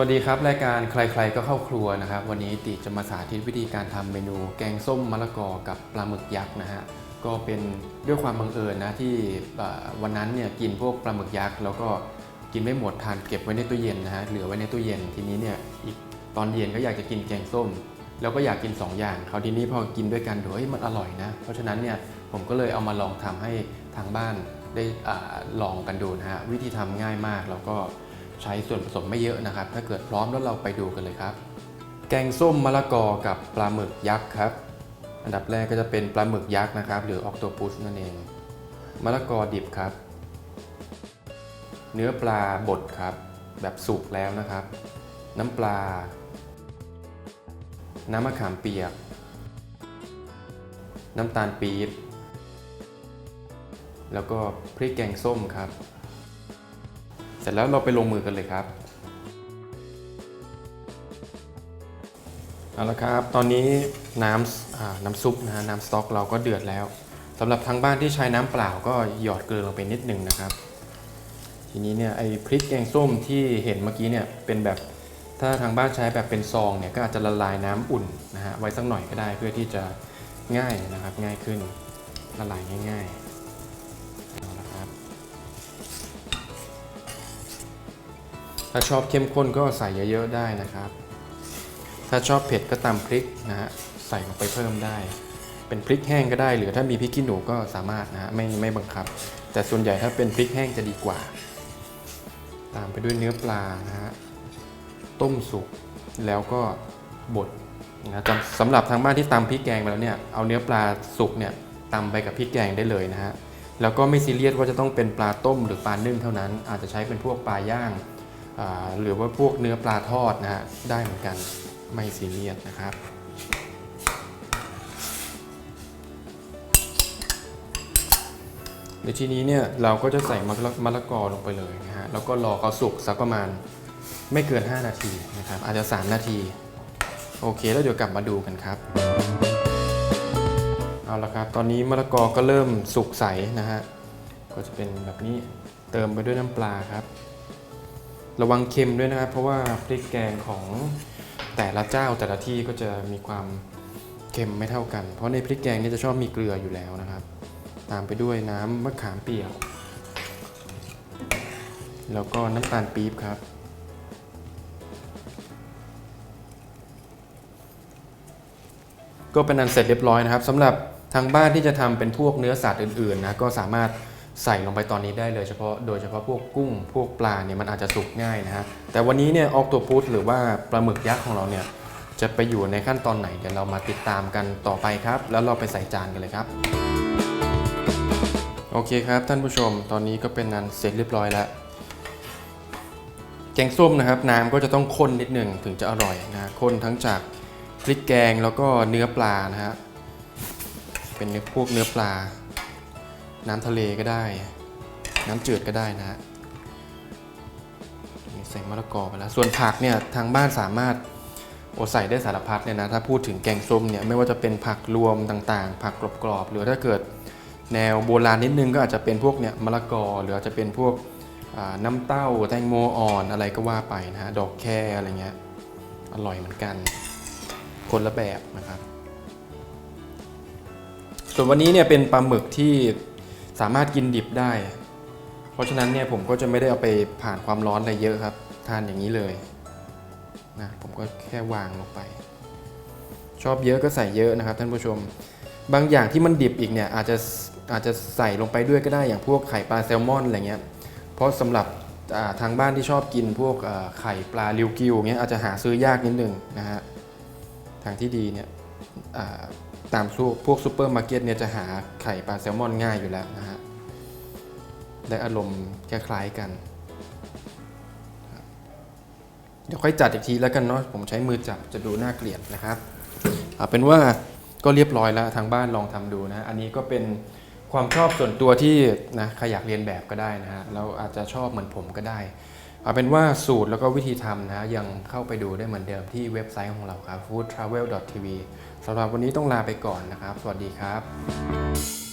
วัสดีครับ รายการใครๆก็เข้าครัวนะครับ วันนี้ติจะมาสาธิตวิธีการทำเมนูแกงส้มมะละกอกับปลาหมึกยักษ์นะฮะก็เป็นด้วยความบังเอิญนะที่วันนั้นเนี่ยกินพวกปลาหมึกยักษ์แล้วก็กินไม่หมดทานเก็บไว้ในตู้เย็นนะฮะเหลือไว้ในตู้เย็นทีนี้เนี่ยอีกตอนเย็นก็อยากจะกินแกงส้ม แล้วก็อยากกิน 2 อย่างคราวทีนี้พอกินด้วยกันดูเฮ้ยมันอร่อยนะเพราะฉะนั้นเนี่ยผมก็เลยเอามาลองทำให้ทางบ้านได้อาลองกันดูนะฮะวิธีทำง่ายมากแล้วก็ ใช้ส่วนผสมไม่เยอะนะครับ ถ้าเกิดพร้อมแล้วเราไปดูกันเลยครับ แกงส้มมะละกอกับปลาหมึกยักษ์ครับ อันดับแรกก็จะเป็นปลาหมึกยักษ์นะครับ หรือออกโตปุสนั่นเองมะละกอดิบครับ เนื้อปลาบดครับ แบบสุกแล้วนะครับ น้ำปลา น้ำมะขามเปียก น้ำตาลปี๊บแล้วก็พริกแกงส้มครับ ร็จแล้วเราไปลงมือกันเลยครับเอาละครับ ตอนนี้น้ำน้ำซุปนะฮะน้ำสต๊อกเราก็เดือดแล้วสำหรับทางบ้านที่ใช้น้ำเปล่าก็หยอดเกลือลงไปนิดหนึ่งนะครับ ทีนี้เนี่ยไอ้พริกแกงส้มที่เห็นเมื่อกี้เนี่ยเป็นแบบถ้าทางบ้านใช้แบบเป็นซองเนี่ยก็อาจจะละลายน้ำอุ่นนะฮะไว้สักหน่อยก็ได้เพื่อที่จะง่ายนะครับง่ายขึ้นละลายง่าย ๆาชอบเข้มข้นก็ใส่เยอะๆได้นะครับ ถ้าชอบเผ็ดก็ตำพริกนะฮะใส่ลงไปเพิ่มได้ เป็นพริกแห้งก็ได้ หรือถ้ามีพริกขี้หนูก็สามารถนะฮะไม่ไม่บังคับ แต่ส่วนใหญ่ถ้าเป็นพริกแห้งจะดีกว่า ตามไปด้วยเนื้อปลานะฮะต้มสุกแล้วก็บดนะสำหรับทางบ้านที่ตำพริกแกงไปแล้วเนี่ยเอาเนื้อปลาสุกเนี่ยตำไปกับพริกแกงได้เลยนะฮะแล้วก็ไม่ซีเรียสว่าจะต้องเป็นปลาต้มหรือปลานึ่งเท่านั้น อาจจะใช้เป็นพวกปลาย่าง หรือว่าพวกเนื้อปลาทอดนะฮะได้เหมือนกันไม่ซีเรียสนะครับ ในทีนี้เนี่ยเราก็จะใส่มะละมะละกอลงไปเลยนะฮะแล้วก็รอเขาสุกสักประมาณไม่เกิน 5 นาทีนะครับอาจจะ 3 นาที โอเคแล้วเดี๋ยวกลับมาดูกันครับ เอาละครับ ตอนนี้มะละกอก็เริ่มสุกใสนะฮะก็จะเป็นแบบนี้เติมไปด้วยน้ำปลาครับ ระวังเค็มด้วยนะครับ เพราะว่าพริกแกงของแต่ละเจ้าแต่ละที่ก็จะมีความเค็มไม่เท่ากัน เพราะในพริกแกงนี่จะชอบมีเกลืออยู่แล้วนะครับ ตามไปด้วยน้ำมะขามเปียก แล้วก็น้ำตาลปี๊บครับ ก็เป็นอันเสร็จเรียบร้อยนะครับสำหรับทางบ้านที่จะทำเป็นพวกเนื้อสัตว์อื่นๆนะก็สามารถ ใส่ลงไปตอนนี้ได้เลยเฉพาะโดยเฉพาะพวกกุ้งพวกปลาเนี่ยมันอาจจะสุกง่ายนะฮะแต่วันนี้เนี่ยออกตัวพุธหรือว่าปลาหมึกยักษ์ของเราเนี่ยจะไปอยู่ในขั้นตอนไหนเดี๋ยวเรามาติดตามกันต่อไปครับ แล้วเราไปใส่จานกันเลยครับ โอเคครับท่านผู้ชมตอนนี้ก็เป็นนันเสร็จเรียบร้อยแล้วแกงส้มนะครับน้ำก็จะต้องข้นนิดหนึ่งถึงจะอร่อยนะข้นทั้งจากพริกแกงแล้วก็เนื้อปลานะฮะเป็นพวกเนื้อปลา น้ำทะเลก็ได้ น้ำจืดก็ได้นะฮะใส่มะละกอไปแล้วส่วนผักเนี่ยทางบ้านสามารถโอใส่ได้สารพัดเลยนะถ้าพูดถึงแกงส้มเนี่ยไม่ว่าจะเป็นผักรวมต่างๆ ผักกรอบๆหรือถ้าเกิดแนวโบราณนิดนึงก็อาจจะเป็นพวกเนี่ยมะละกอ หรืออาจจะเป็นพวกน้ำเต้าแตงโมอ่อนอะไรก็ว่าไปนะฮะดอกแครอะไรเงี้ยอร่อยเหมือนกัน คนละแบบนะครับ ส่วนวันนี้เนี่ยเป็นปลาหมึกที่ สามารถกินดิบได้ เพราะฉะนั้นเนี่ยผมก็จะไม่ได้เอาไปผ่านความร้อนอะไรเยอะครับ ทานอย่างนี้เลยนะผมก็แค่วางลงไป ชอบเยอะก็ใส่เยอะนะครับท่านผู้ชม บางอย่างที่มันดิบอีกเนี่ยอาจจะอาจจะใส่ลงไปด้วยก็ได้อย่างพวกไข่ปลาแซลมอนอะไรเงี้ยเพราะสำหรับทางบ้านที่ชอบกินพวกไข่ปลาริวกิวเงี้ยอาจจะหาซื้อยากนิดนึงนะฮะทางที่ดีเนี่ยตามพวกพวกซูเปอร์มาร์เก็ตเนี่ยจะหาไข่ปลาแซลมอนง่ายอยู่แล้วนะฮะ ได้อารมณ์คล้ายๆกันเดี๋ยวค่อยจัดอีกทีแล้วกันเนาะผมใช้มือจับจะดูน่าเกลียดนะครับเอาเป็นว่าก็เรียบร้อยแล้วทางบ้านลองทำดูนะอันนี้ก็เป็นความชอบส่วนตัวที่นะใครอยากเรียนแบบก็ได้นะฮะเราอาจจะชอบเหมือนผมก็ได้เอาเป็นว่าสูตรแล้วก็วิธีทำนะยังเข้าไปดูได้เหมือนเดิมที่เว็บไซต์ของเราครับ foodtravel.tv สำหรับวันนี้ต้องลาไปก่อนนะครับ สวัสดีครับ